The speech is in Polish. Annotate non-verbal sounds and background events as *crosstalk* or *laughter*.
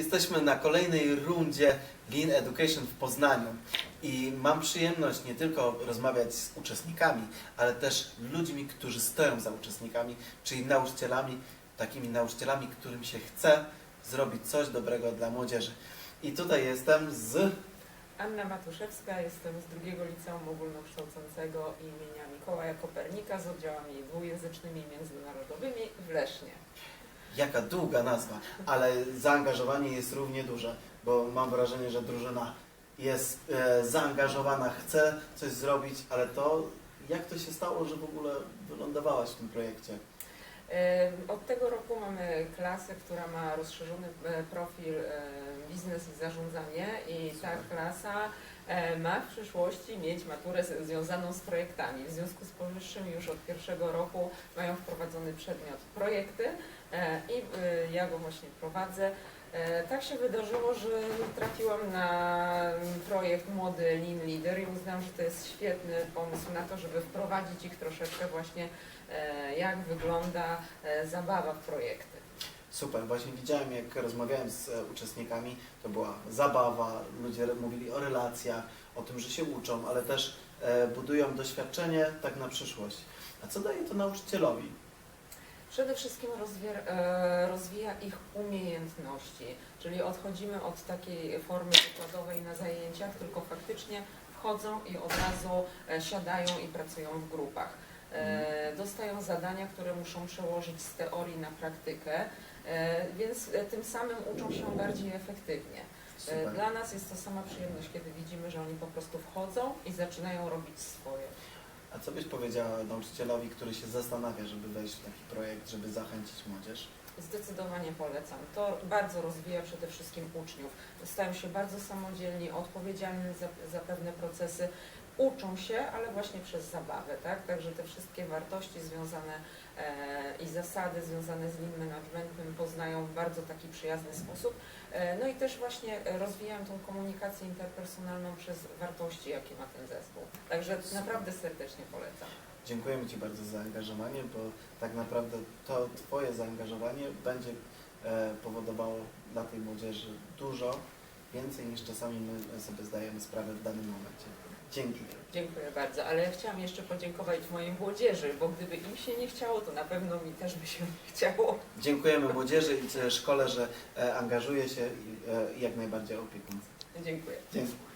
jesteśmy na kolejnej rundzie Lean Education w Poznaniu i mam przyjemność nie tylko rozmawiać z uczestnikami, ale też ludźmi, którzy stoją za uczestnikami, czyli nauczycielami, takimi nauczycielami, którym się chce zrobić coś dobrego dla młodzieży. I tutaj jestem z Anna Matuszewska, jestem z drugiego liceum ogólnokształcącego imienia Mikołaja Kopernika z oddziałami dwujęzycznymi i międzynarodowymi w Lesznie. Jaka długa nazwa, ale zaangażowanie jest równie duże, bo mam wrażenie, że drużyna jest e, zaangażowana, chce coś zrobić, ale to jak to się stało, że w ogóle wylądowałaś w tym projekcie? E, Od tego roku mamy klasę, która ma rozszerzony e, profil e, biznes i zarządzanie i ta klasa e, ma w przyszłości mieć maturę związaną z projektami. W związku z powyższym już od pierwszego roku mają wprowadzony przedmiot projekty e, i e, ja go właśnie prowadzę. Tak się wydarzyło, że trafiłam na projekt Młody Lean Leader i uznałam, że to jest świetny pomysł na to, żeby wprowadzić ich troszeczkę właśnie jak wygląda zabawa w projekty. Super, właśnie widziałem jak rozmawiałem z e, uczestnikami, to była zabawa, ludzie mówili o relacjach, o tym, że się uczą, ale też e, budują doświadczenie tak na przyszłość. A co daje to nauczycielowi? Przede wszystkim rozwija, e, rozwija ich umiejętności, czyli odchodzimy od takiej formy wykładowej na zajęciach, tylko faktycznie wchodzą i od razu siadają i pracują w grupach. E, Dostają zadania, które muszą przełożyć z teorii na praktykę, e, więc e, tym samym uczą się bardziej efektywnie. Super. Dla nas jest to sama przyjemność, kiedy widzimy, że oni po prostu wchodzą i zaczynają robić swoje. A co byś powiedziała nauczycielowi, który się zastanawia, żeby wejść w taki projekt, żeby zachęcić młodzież? Zdecydowanie polecam. To bardzo rozwija przede wszystkim uczniów. Stają się bardzo samodzielni, odpowiedzialni za, za pewne procesy. Uczą się, ale właśnie przez zabawę, tak? Także te wszystkie wartości związane e, i zasady związane z lean managementem poznają w bardzo taki przyjazny sposób. E, no i też właśnie rozwijają tą komunikację interpersonalną przez wartości, jakie ma ten zespół. Także naprawdę serdecznie polecam. Dziękujemy Ci bardzo za zaangażowanie, bo tak naprawdę to Twoje zaangażowanie będzie e, powodowało dla tej młodzieży dużo więcej niż czasami my sobie zdajemy sprawę w danym momencie. Dzięki. Dziękuję bardzo, ale ja chciałam jeszcze podziękować mojej młodzieży, bo gdyby im się nie chciało, to na pewno mi też by się nie *laughs* chciało. Dziękujemy młodzieży i szkole, że e, angażuje się i e, jak najbardziej opiekuńcy. Dziękuję. Dzięki.